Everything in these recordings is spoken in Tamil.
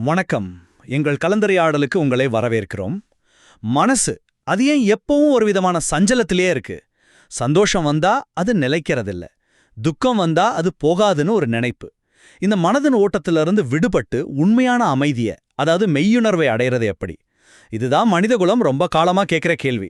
வணக்கம். எங்கள் கலந்துரையாடலுக்கு உங்களை வரவேற்கிறோம். மனசு அது ஏன் எப்பவும் ஒரு விதமான சஞ்சலத்திலே இருக்கு? சந்தோஷம் வந்தா அது நிலைக்கிறதில்ல. துக்கம் வந்தா அது போகாதுன்னு ஒரு நினைப்பு. இந்த மனதின் ஓட்டத்திலிருந்து விடுபட்டு உண்மையான அமைதிய அதாவது மெய்யுணர்வை அடையிறது எப்படி? இதுதான் மனிதகுலம் ரொம்ப காலமா கேட்கிற கேள்வி.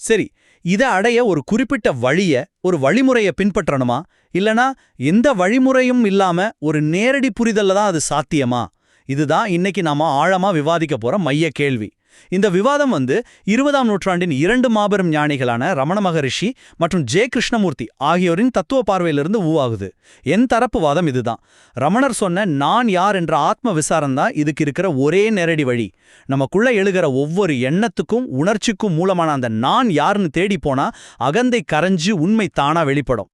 சரி இதை அடைய ஒரு குறிப்பிட்ட வழிய ஒரு வழிமுறையை பின்பற்றணுமா? இல்லனா எந்த வழிமுறையும் இல்லாம ஒரு நேரடி புரிதல்ல தான் அது சாத்தியமா? இதுதான் இன்னைக்கு நாம ஆழமா விவாதிக்க போற மைய கேள்வி. இந்த விவாதம் வந்து இருபதாம் நூற்றாண்டின் இரண்டு மாபெரும் ஞானிகளான ரமண மகரிஷி மற்றும் ஜே கிருஷ்ணமூர்த்தி ஆகியோரின் தத்துவ பார்வையிலிருந்து உவாகுது என் தரப்பு வாதம் இதுதான். ரமணர் சொன்ன நான் யார் என்ற ஆத்ம விசாரம் தான் இதுக்கு இருக்கிற ஒரே நேரடி வழி. நமக்குள்ள எழுகிற ஒவ்வொரு எண்ணத்துக்கும் உணர்ச்சிக்கும் மூலமான அந்த நான் யாருன்னு தேடி போனா அகந்தை கரைஞ்சு உண்மை தானா வெளிப்படும்.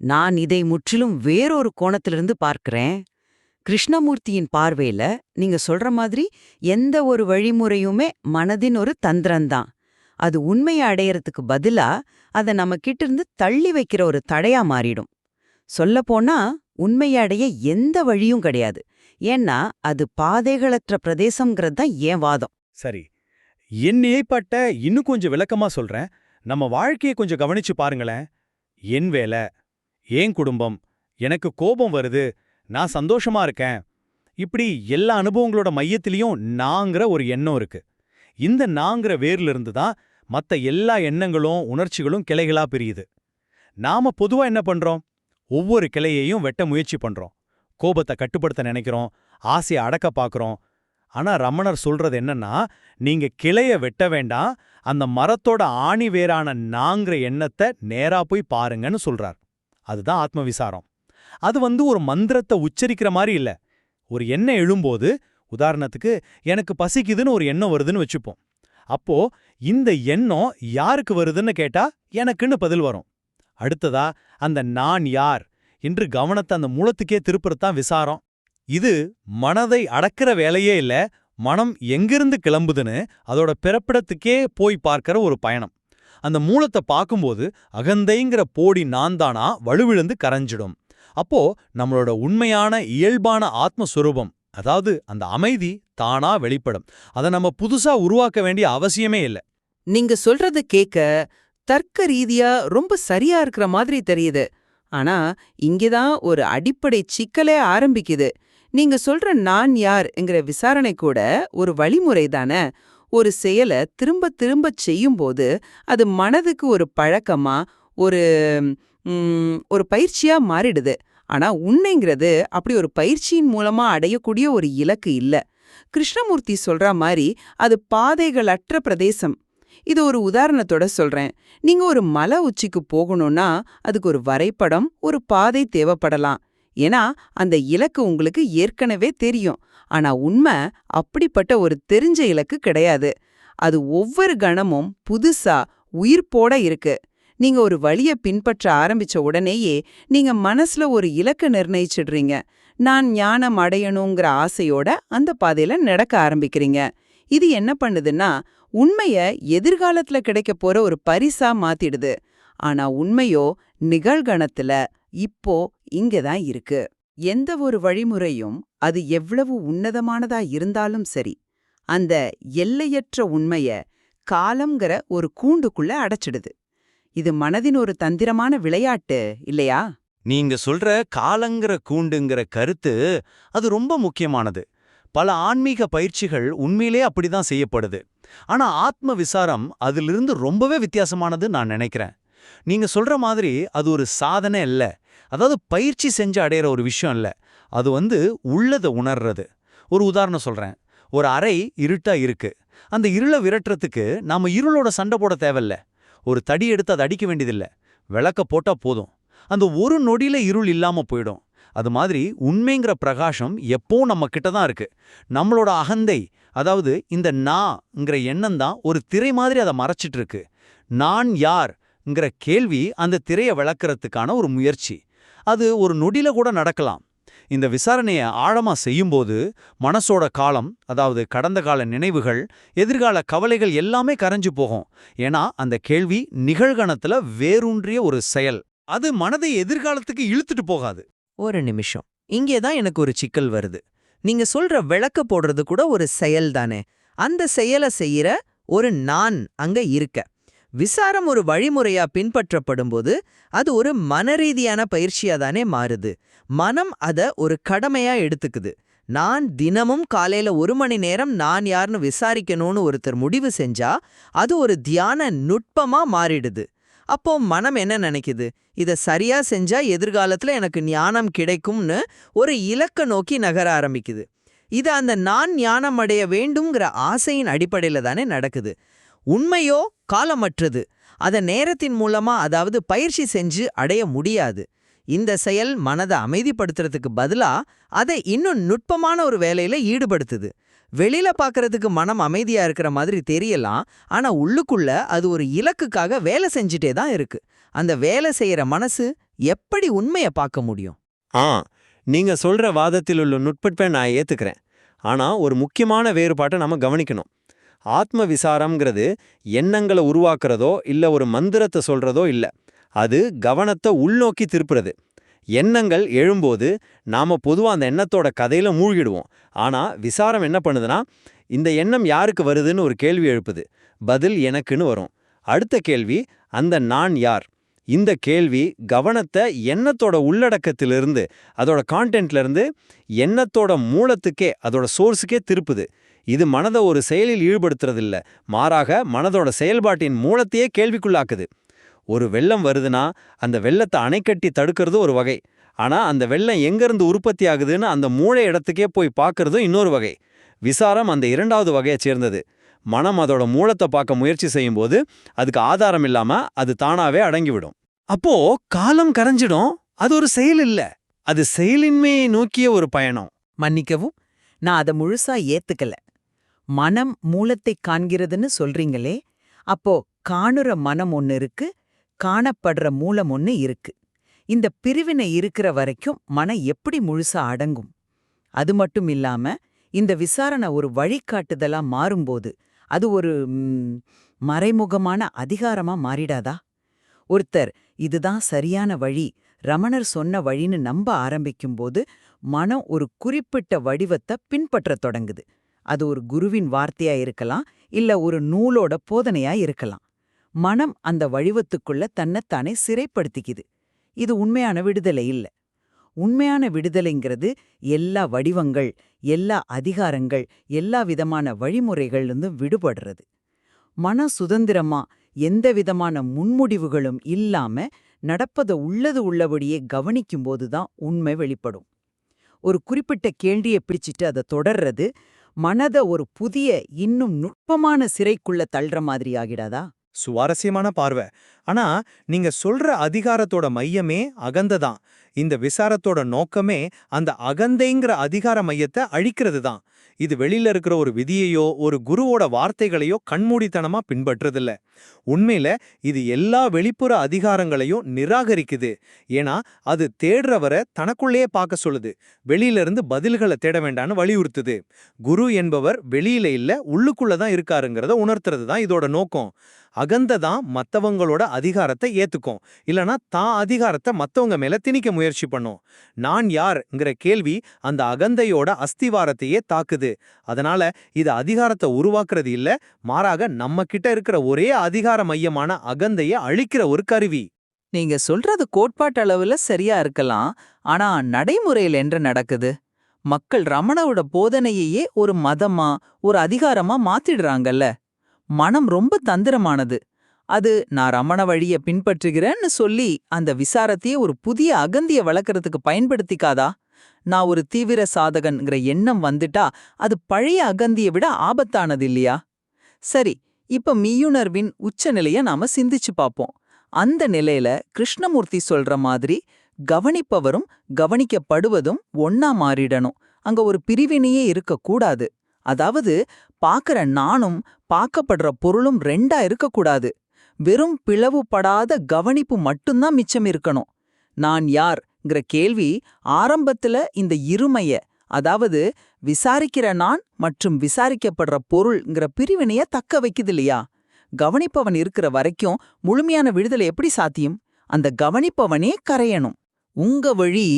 நான் இதை முற்றிலும் வேறொரு கோணத்திலிருந்து பார்க்கிறேன். கிருஷ்ணமூர்த்தியின் பார்வையில நீங்க சொல்ற மாதிரி எந்த ஒரு வழிமுறையுமே மனதின் ஒரு தந்திரம்தான். அது உண்மையை அடையறதுக்கு பதிலா அதை நம்ம கிட்ட இருந்து தள்ளி வைக்கிற ஒரு தடையா மாறிடும். சொல்லப்போனா உண்மையை அடைய எந்த வழியும் கிடையாது. ஏன்னா அது பாதைகளற்ற பிரதேசங்கிறது தான் ஏன் வாதம். சரி. என் நிலைப்பட்ட இன்னும் கொஞ்சம் விளக்கமா சொல்றேன். நம்ம வாழ்க்கையை கொஞ்சம் கவனிச்சு பாருங்களேன். என் வேலை ஏன் குடும்பம் எனக்கு கோபம் வருது நான் சந்தோஷமா இருக்கேன். இப்படி எல்லா அனுபவங்களோட மையத்திலையும் நாங்கிற ஒரு எண்ணம் இருக்கு. இந்த நாங்கிற வேர்ல இருந்து தான் மத்த எல்லா எண்ணங்களும் உணர்ச்சிகளும் கிளைகளா பிரியுது. நாம பொதுவா என்ன பண்றோம்? ஒவ்வொரு கிளையையும் வெட்ட முயற்சி பண்றோம். கோபத்தை கட்டுப்படுத்த நினைக்கிறோம். ஆசையை அடக்க பார்க்குறோம். ஆனா ரமணர் சொல்றது என்னன்னா நீங்க கிளைய வெட்ட வேண்டாம். அந்த மரத்தோட ஆணி வேரான நாங்கிற எண்ணத்தை நேரா போய் பாருங்கன்னு சொல்றார். அதுதான் ஆத்ம விசாரம். அது வந்து ஒரு மந்திரத்தை உச்சரிக்கிற மாதிரி இல்ல. ஒரு எண்ணம் எழும்போது உதாரணத்துக்கு எனக்கு பசிக்குதுன்னு ஒரு எண்ணம் வருதுன்னு வச்சுப்போம். அப்போ இந்த எண்ணம் யாருக்கு வருதுன்னு கேட்டா எனக்குன்னு பதில் வரும். அடுத்ததா அந்த நான் யார் என்று கவனத்தை அந்த மூலத்துக்கே திருப்புறத்தான் விசாரம். இது மனதை அடக்கிற வேலையே இல்ல மனம் எங்கிருந்து கிளம்புதுன்னு அதோட பிறப்பிடத்துக்கே போய் பார்க்கிற ஒரு பயணம். அந்த மூலத்தை பார்க்கும்போது அகந்தைங்கிற போடி நான் தானா வலுவிழுந்து கரைஞ்சிடும். அப்போ நம்மளோட உண்மையான இயல்பான ஆத்மஸ்வரூபம் அதாவது அந்த அமைதி தானா வெளிப்படும். அதை நம்ம புதுசா உருவாக்க வேண்டிய அவசியமே இல்ல. நீங்க சொல்றது கேக்க தர்க்க ரீதியா ரொம்ப சரியா இருக்கிற மாதிரி தெரியுது. ஆனா இங்கதான் ஒரு அடிப்படை சிக்கலே ஆரம்பிக்குது. நீங்க சொல்ற நான் யார்ங்கிற விசாரணை கூட ஒரு வழிமுறை தானே. ஒரு செயலை திரும்ப திரும்ப செய்யும்போது அது மனதுக்கு ஒரு பழக்கமா ஒரு ஒரு பயிற்சியா மாறிடுது. ஆனா உண்மைங்கிறது அப்படி ஒரு பயிற்சியின் மூலமா அடையக்கூடிய ஒரு இலக்கு இல்ல. கிருஷ்ணமூர்த்தி சொல்ற மாதிரி அது பாதைகளற்ற பிரதேசம். இது ஒரு உதாரணத்தோட சொல்றேன். நீங்க ஒரு மலை உச்சிக்கு போகணும்னா அதுக்கு ஒரு வரைபடம் ஒரு பாதை தேவைப்படலாம். ஏன்னா அந்த இலக்கு உங்களுக்கு ஏற்கனவே தெரியும். ஆனா உண்மை அப்படிப்பட்ட ஒரு தெரிஞ்ச இலக்கு கிடையாது. அது ஒவ்வொரு கணமும் புதுசா உயிர்ப்போட இருக்கு. நீங்க ஒரு வழிய பின்பற்ற ஆரம்பிச்ச உடனேயே நீங்க மனசுல ஒரு இலக்க நிர்ணயிச்சிடுறீங்க. நான் ஞானம் அடையணுங்கிற ஆசையோட அந்த பாதையில நடக்க ஆரம்பிக்கிறீங்க. இது என்ன பண்ணுதுன்னா உண்மைய எதிர்காலத்துல கிடைக்க போற ஒரு பரிசா மாத்திடுது. ஆனா உண்மையோ நிகழ்கணத்துல இப்போ இங்கதான் இருக்கு. எந்த ஒரு வழிமுறையும் அது எவ்வளவு உன்னதமானதா இருந்தாலும் சரி அந்த எல்லையற்ற உண்மைய காலம்ங்கிற ஒரு கூண்டுக்குள்ள அடைச்சிடுது. இது மனதின் ஒரு தந்திரமான விளையாட்டு இல்லையா? நீங்க சொல்ற காலங்கிற கூண்டுங்கிற கருத்து அது ரொம்ப முக்கியமானது. பல ஆன்மீக பயிற்சிகள் உண்மையிலே அப்படிதான் செய்யப்படுது. ஆனா ஆத்ம விசாரம் அதிலிருந்து ரொம்பவே வித்தியாசமானது நான் நினைக்கிறேன். நீங்க சொல்ற மாதிரி அது ஒரு சாதனை இல்ல அதாவது பயிற்சி செஞ்சு அடையிற ஒரு விஷயம் இல்ல அது வந்து உள்ளதை உணர்றது. ஒரு உதாரணம் சொல்றேன். ஒரு அறை இருட்டா இருக்கு. அந்த இருளை விரட்டுறதுக்கு நாம இருளோட சண்டை போட தேவையில்ல. ஒரு தடி எடுத்து அதை அடிக்க வேண்டியதில்ல. விளக்க போட்டா போதும். அந்த ஒரு நொடியில இருள் இல்லாம போயிடும். அது மாதிரி உண்மைங்கிற பிரகாசம் எப்பவும் நம்ம கிட்ட தான் இருக்கு. நம்மளோட அகந்தை அதாவது இந்த நாங்கிற எண்ணம் தான் ஒரு திரை மாதிரி அதை மறைச்சிட்டு இருக்கு. நான் யார்ங்கிற கேள்வி அந்த திரையை விளக்குறதுக்கான ஒரு முயற்சி. அது ஒரு நொடியில கூட நடக்கலாம். இந்த விசாரணையை ஆழமா செய்யும்போது மனசோட காலம் அதாவது கடந்த கால நினைவுகள் எதிர்கால கவலைகள் எல்லாமே கரைஞ்சு போகும். ஏன்னா அந்த கேள்வி நிகழ்கணத்துல வேரூன்றிய ஒரு செயல். அது மனதை எதிர்காலத்துக்கு இழுத்துட்டு போகாது. ஒரு நிமிஷம். இங்கே தான் எனக்கு ஒரு சிக்கல் வருது. நீங்க சொல்ற விளக்க போடுறது கூட ஒரு செயல் தானே. அந்த செயலை செய்யற ஒரு நான் அங்க இருக்க. விசாரம் ஒரு வழிமுறையா பின்பற்றப்படும்போது அது ஒரு மனரீதியான பயிற்சியா தானே மாறுது. மனம் அத ஒரு கடமையா எடுத்துக்குது. நான் தினமும் காலையில ஒரு மணி நேரம் நான் யாருன்னு விசாரிக்கணும்னு ஒருத்தர் முடிவு செஞ்சா அது ஒரு தியான நுட்பமா மாறிடுது. அப்போ மனம் என்ன நினைக்குது? இத சரியா செஞ்சா எதிர்காலத்துல எனக்கு ஞானம் கிடைக்கும்னு ஒரு இலக்க நோக்கி நகர ஆரம்பிக்குது. இது அந்த நான் ஞானம் அடைய வேண்டுங்கிற ஆசையின் அடிப்படையில் தானே நடக்குது. உண்மையோ காலமற்றது. அத நேரத்தின் மூலமா அதாவது பயிற்சி செஞ்சு அடைய முடியாது. இந்த செயல் மனதை அமைதிப்படுத்துறதுக்கு பதிலா அதை இன்னும் நுட்பமான ஒரு வேலையில ஈடுபடுத்துது. வெளியில பாக்குறதுக்கு மனம் அமைதியா இருக்கிற மாதிரி தெரியலாம். ஆனா உள்ளுக்குள்ள அது ஒரு இலக்குக்காக வேலை செஞ்சுட்டே தான் இருக்கு. அந்த வேலை செய்யற மனசு எப்படி உண்மைய பார்க்க முடியும்? ஆ நீங்க சொல்ற வாதத்தில் உள்ள நுட்பத்தை நான் ஏத்துக்கிறேன். ஆனா ஒரு முக்கியமான வேறுபாட்டை நாம கவனிக்கணும். ஆத்ம விசாரம்ங்கிறது எண்ணங்களை உருவாக்குறதோ இல்ல ஒரு மந்திரத்தை சொல்றதோ இல்ல. அது கவனத்தை உள்நோக்கி திருப்புறது. எண்ணங்கள் எழும்போது நாம பொதுவா அந்த எண்ணத்தோட கதையில மூழ்கிடுவோம். ஆனா விசாரம் என்ன பண்ணுதுன்னா இந்த எண்ணம் யாருக்கு வருதுன்னு ஒரு கேள்வி எழுப்புது. பதில் எனக்குன்னு வரும். அடுத்த கேள்வி அந்த நான் யார்? இந்த கேள்வி கவனத்தை எண்ணத்தோட உள்ளடக்கத்திலிருந்து அதோட கான்டென்ட்லேருந்து எண்ணத்தோட மூலத்துக்கே அதோட சோர்ஸுக்கே திருப்புது. இது மனதை ஒரு செயலில் ஈடுபடுத்துறதில்ல. மாறாக மனதோட செயல்பாட்டின் மூலத்தையே கேள்விக்குள்ளாக்குது. ஒரு வெள்ளம் வருதுன்னா அந்த வெள்ளத்தை அணைக்கட்டி தடுக்கிறது ஒரு வகை. ஆனா அந்த வெள்ளம் எங்கேருந்து உற்பத்தி ஆகுதுன்னு அந்த மூளை இடத்துக்கே போய் பார்க்கறதும் இன்னொரு வகை. விசாரம் அந்த இரண்டாவது வகையை சேர்ந்தது. மனம் அதோட மூலத்தை பார்க்க முயற்சி செய்யும்போது அதுக்கு ஆதாரம் இல்லாம அது தானாவே அடங்கிவிடும். அப்போ காலம் கரைஞ்சிடும். அது ஒரு செயல் இல்ல. அது செயலின்மையை நோக்கிய ஒரு பயணம். மன்னிக்கவும் நான் அதை முழுசா ஏத்துக்கல. மனம் மூலத்தை காண்கிறதுன்னு சொல்றீங்களே அப்போ காணுற மனம் ஒன்னு இருக்கு காணப்படுற மூலம் ஒன்னு இருக்கு. இந்த பிரிவினை இருக்கிற வரைக்கும் மனம் எப்படி முழுசா அடங்கும்? அது மட்டும் இல்லாம இந்த விசாரணை ஒரு வழிகாட்டுதலா மாறும்போது அது ஒரு மறைமுகமான அதிகாரமா மாறிடாதா? ஒருத்தர் இதுதான் சரியான வழி ரமணர் சொன்ன வழின்னு நம்ப ஆரம்பிக்கும்போது மனம் ஒரு குறிப்பிட்ட வடிவத்தை பின்பற்றத் தொடங்குது. அது ஒரு குருவின் வார்த்தையா இருக்கலாம் இல்ல ஒரு நூலோட போதனையா இருக்கலாம். மனம் அந்த வடிவத்துக்குள்ள தன்னைத்தானே சிறைப்படுத்திக்குது. இது உண்மையான விடுதலை இல்ல. உண்மையான விடுதலைங்கிறது எல்லா வடிவங்கள் எல்லா அதிகாரங்கள் எல்லா விதமான வழிமுறைகள்லேருந்து விடுபடுறது. மன சுதந்திரமா எந்த விதமான முன்முடிவுகளும் இல்லாம நடப்பத உள்ளது உள்ளபடியே கவனிக்கும்போது தான் உண்மை வெளிப்படும். ஒரு குறிப்பிட்ட கேள்வியை பிடிச்சிட்டு அதை தொடர்றது மனத ஒரு புதிய இன்னும் நுட்பமான சிறைக்குள்ள தள்ளுற மாதிரி ஆகிடாதா? சுவாரஸ்யமான பார்வை. ஆனா நீங்க சொல்ற அதிகாரத்தோட மையமே அகந்த தான் இந்த விசாரத்தோட நோக்கமே அந்த அகந்தைங்கிற அதிகார மையத்தை அழிக்கிறது தான் இது வெளியில இருக்கிற ஒரு விதியையோ ஒரு குருவோட வார்த்தைகளையோ கண்மூடித்தனமா பின்பற்றதில்ல உண்மையில இது எல்லா வெளிப்புற அதிகாரங்களையும் நிராகரிக்குது. ஏன்னா அது தேடுறவரை தனக்குள்ளேயே பார்க்க சொல்லுது. வெளியிலிருந்து பதில்களை தேட வேண்டான்னு வலியுறுத்துது. குரு என்பவர் வெளியில இல்ல உள்ளுக்குள்ள தான் இருக்காருங்கிறத உணர்த்துறது தான் இதோட நோக்கம். அகந்த தான் மத்தவங்களோட அதிகாரத்தை ஏத்துக்கும். இல்லனா தான் அதிகாரத்தை மத்தவங்க மேல திணிக்க முயற்சி பண்ணும். நான் யார்ங்கிற கேள்வி அந்த அகந்தையோட அஸ்திவாரத்தையே தாக்குது. அதனால இது அதிகாரத்தை உருவாக்குறது இல்ல மாறாக நம்ம கிட்ட இருக்கிற ஒரே அதிகார மையமான அகந்தைய அழிக்கிற ஒரு கருவி. நீங்க சொல்றது கோட்பாட்டளவுல சரியா இருக்கலாம். ஆனா நடைமுறையில் என்ன நடக்குது? மக்கள் ரமணவோட போதனையையே ஒரு மதமா ஒரு அதிகாரமா மாத்திடுறாங்கல்ல. மனம் ரொம்ப தந்திரமானது. அது நான் ரமண வழிய பின்பற்றுகிறேன்னு சொல்லி அந்த விசாரத்தையே ஒரு புதிய அகந்திய வளர்க்கறதுக்கு பயன்படுத்திக்காதா? நான் ஒரு தீவிர சாதகன்கிற எண்ணம் வந்துட்டா அது பழைய அகந்திய விட ஆபத்தானது இல்லையா? சரி இப்ப மெய்யுணர்வின் உச்சநிலைய நாம சிந்திச்சு பாப்போம். அந்த நிலையில கிருஷ்ணமூர்த்தி சொல்ற மாதிரி கவனிப்பவரும் கவனிக்கப்படுவதும் ஒன்னா மாறிடணும். அங்க ஒரு பிரிவினையே இருக்கக்கூடாது. அதாவது பாக்குற நானும் பார்க்கப்படுற பொருளும் ரெண்டா இருக்கக்கூடாது. வெறும் பிளவுபடாத கவனிப்பு மட்டும்தான் மிச்சம் இருக்கணும். நான் யார்ங்கிற கேள்வி ஆரம்பத்துல இந்த இருமைய அதாவது விசாரிக்கிற நான் மற்றும் விசாரிக்கப்படுற பொருள்ங்கிற பிரிவினைய தக்க வைக்குது இல்லையா கவனிப்பவன் இருக்கிற வரைக்கும் முழுமையான விடுதலை எப்படி சாத்தியம்? அந்த கவனிப்பவனே கரையணும். உங்க வழி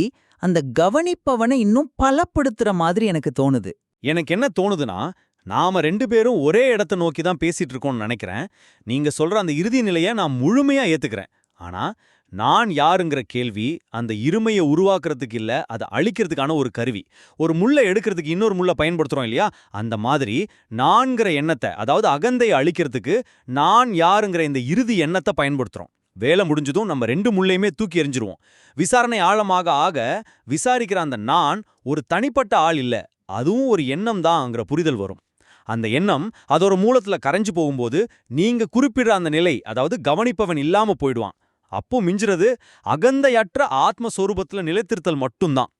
அந்த கவனிப்பவனை இன்னும் பலப்படுத்துற மாதிரி எனக்கு தோணுது. எனக்கு என்ன தோணுதுன்னா நாம ரெண்டு பேரும் ஒரே இடத்த நோக்கி தான் பேசிட்டு இருக்கோம்னு நினைக்கிறேன். நீங்க சொல்ற அந்த இறுதி நிலையை நான் முழுமையா ஏத்துக்கிறேன். ஆனா நான் யாருங்கிற கேள்வி அந்த இருமையை உருவாக்குறதுக்கு இல்ல அதை அழிக்கிறதுக்கான ஒரு கருவி ஒரு முள்ளை எடுக்கிறதுக்கு இன்னொரு முள்ளை பயன்படுத்துறோம் இல்லையா? அந்த மாதிரி நான்கிற எண்ணத்தை அதாவது அகந்தையை அழிக்கிறதுக்கு நான் யாருங்கிற இந்த இறுதி எண்ணத்தை பயன்படுத்துறோம். வேலை முடிஞ்சதும் நம்ம ரெண்டு முள்ளையுமே தூக்கி எறிஞ்சிருவோம். விசாரணை ஆழமாக ஆக விசாரிக்கிற அந்த நான் ஒரு தனிப்பட்ட ஆள் இல்ல அதுவும் ஒரு எண்ணம் தான்ங்கிற புரிதல் வரும். அந்த எண்ணம் அதோட மூலத்துல கரைஞ்சு போகும்போது நீங்க குறிப்பிடுற அந்த நிலை அதாவது கவனிப்பவன் இல்லாம போயிடுவான். அப்போ மிஞ்சுறது அகந்தையற்ற ஆத்மஸ்வரூபத்துல நிலைத்திருத்தல் மட்டும்தான்.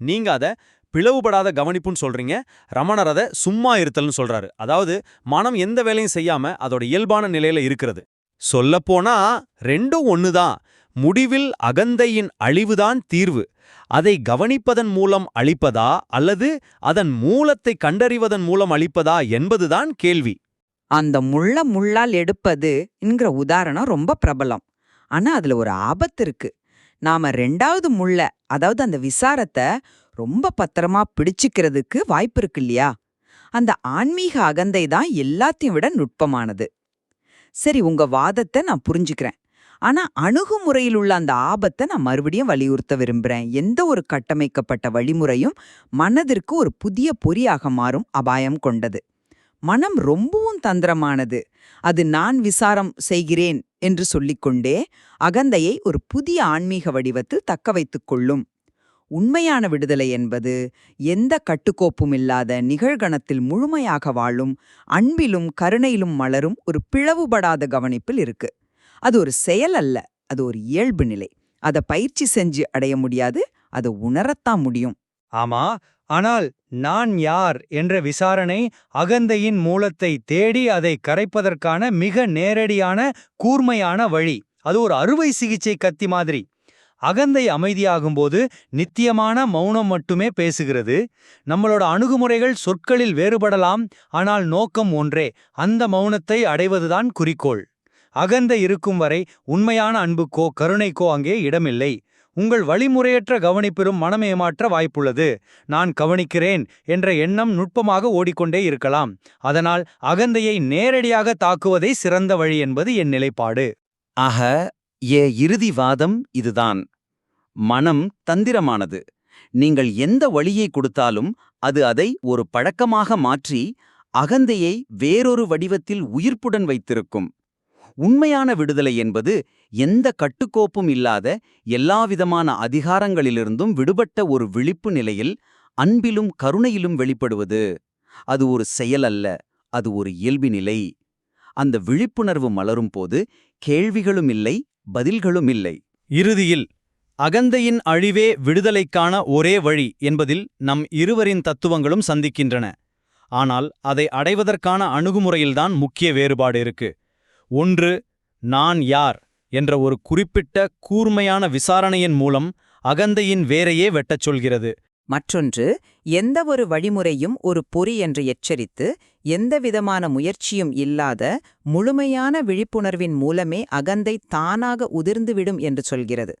நீங்க அத பிளவுபடாத கவனிப்புன்னு சொல்றீங்க. ரமணர் அதை சும்மா இருத்தல்னு சொல்றாரு. அதாவது மனம் எந்த வேலையும் செய்யாம அதோட இயல்பான நிலையில இருக்கிறது. சொல்லப்போனா ரெண்டும் ஒண்ணுதான். முடிவில் அகந்தையின் அழிவுதான் தீர்வு. அதை கவனிப்பதன் மூலம் அளிப்பதா அல்லது அதன் மூலத்தை கண்டறிவதன் மூலம் அளிப்பதா என்பதுதான் கேள்வி. அந்த முள்ள முள்ளால் எடுப்பது என்கிற உதாரணம் ரொம்ப பிரபலம். ஆனா அதுல ஒரு ஆபத்து இருக்கு. நாம ரெண்டாவது முள்ள அதாவது அந்த விசாரத்தை ரொம்ப பத்திரமா பிடிச்சுக்கிறதுக்கு வாய்ப்பு இருக்கு இல்லையா? அந்த ஆன்மீக அகந்தை தான் எல்லாத்தையும் விட நுட்பமானது. சரி உங்க வாதத்தை நான் புரிஞ்சுக்கிறேன். ஆனா அணுகுமுறையில் உள்ள அந்த ஆபத்தை நான் மறுபடியும் வலியுறுத்த விரும்புறேன். எந்த ஒரு கட்டமைக்கப்பட்ட வழிமுறையும் மனதிற்கு ஒரு புதிய பொறியாக மாறும் அபாயம் கொண்டது. மனம் ரொம்பவும் தந்திரமானது. அது நான் விசாரம் செய்கிறேன் என்று சொல்லிக்கொண்டே அகந்தையை ஒரு புதிய ஆன்மீக வடிவத்தில் தக்க வைத்துக் கொள்ளும். உண்மையான விடுதலை என்பது எந்த கட்டுக்கோப்பும் இல்லாத நிகழ்கணத்தில் முழுமையாக வாழும் அன்பிலும் கருணையிலும் மலரும் ஒரு பிளவுபடாத கவனிப்பில் இருக்கு. அது ஒரு செயல் அல்ல அது ஒரு இயல்பு நிலை. அதை பயிற்சி செஞ்சு அடைய முடியாது அதை உணரத்தான் முடியும். ஆமா ஆனால் நான் யார் என்ற விசாரணை அகந்தையின் மூலத்தை தேடி அதை கரைப்பதற்கான மிக நேரடியான கூர்மையான வழி. அது ஒரு அறுவை சிகிச்சை கத்தி மாதிரி. அகந்தை அமைதியாகும்போது நித்தியமான மௌனம் மட்டுமே பேசுகிறது. நம்மளோட அணுகுமுறைகள் சொற்களில் வேறுபடலாம் ஆனால் நோக்கம் ஒன்றே அந்த மௌனத்தை அடைவதுதான் குறிக்கோள். அகந்த இருக்கும் வரை உண்மையான அன்புக்கோ கருணைக்கோ அங்கே இடமில்லை. உங்கள் வழிமுறையற்ற கவனிப்பிலும் மனம் ஏமாற்ற வாய்ப்புள்ளது. நான் கவனிக்கிறேன் என்ற எண்ணம் நுட்பமாக ஓடிக்கொண்டே இருக்கலாம். அதனால் அகந்தையை நேரடியாக தாக்குவதே சிறந்த வழி என்பது என் நிலைப்பாடு. ஆக ஏ இறுதி வாதம் இதுதான். மனம் தந்திரமானது. நீங்கள் எந்த வழியை கொடுத்தாலும் அது அதை ஒரு பழக்கமாக மாற்றி அகந்தையை வேறொரு வடிவத்தில் உயிர்ப்புடன் வைத்திருக்கும். உண்மையான விடுதலை என்பது எந்த கட்டுக்கோப்பும் இல்லாத எல்லாவிதமான அதிகாரங்களிலிருந்தும் விடுபட்ட ஒரு விழிப்பு நிலையில் அன்பிலும் கருணையிலும் வெளிப்படுவது. அது ஒரு செயல் அல்ல அது ஒரு இயல்பு நிலை. அந்த விழிப்புணர்வு மலரும் போது கேள்விகளும் இல்லை பதில்களும் இல்லை. இறுதியில் அகந்தையின் அழிவே விடுதலைக்கான ஒரே வழி என்பதில் நம் இருவரின் தத்துவங்களும் சந்திக்கின்றன. ஆனால் அதை அடைவதற்கான அணுகுமுறையில்தான் முக்கிய வேறுபாடு இருக்கு. ஒன்று நான் யார்? என்ற ஒரு குறிப்பிட்ட கூர்மையான விசாரணையின் மூலம் அகந்தையின் வேரையே வெட்டச் சொல்கிறது. மற்றொன்று எந்த ஒரு வழிமுறையும் ஒரு பொறி என்று எச்சரித்து எந்தவிதமான முயற்சியும் இல்லாத முழுமையான விழிப்புணர்வின் மூலமே அகந்தை தானாக உதிர்ந்துவிடும் என்று சொல்கிறது.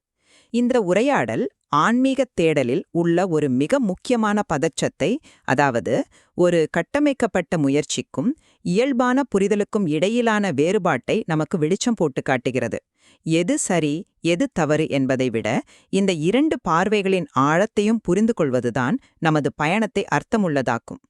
இந்த உரையாடல் ஆன்மீகத் தேடலில் உள்ள ஒரு மிக முக்கியமான பதச்சத்தை அதாவது ஒரு கட்டமைக்கப்பட்ட முயற்சிக்கும் இயல்பான புரிதலுக்கும் இடையிலான வேறுபாட்டை நமக்கு வெளிச்சம் போட்டு காட்டுகிறது. எது சரி எது தவறு என்பதை விட இந்த இரண்டு பார்வைகளின் ஆழத்தையும் புரிந்து கொள்வதுதான் நமது பயணத்தை அர்த்தமுள்ளதாக்கும்.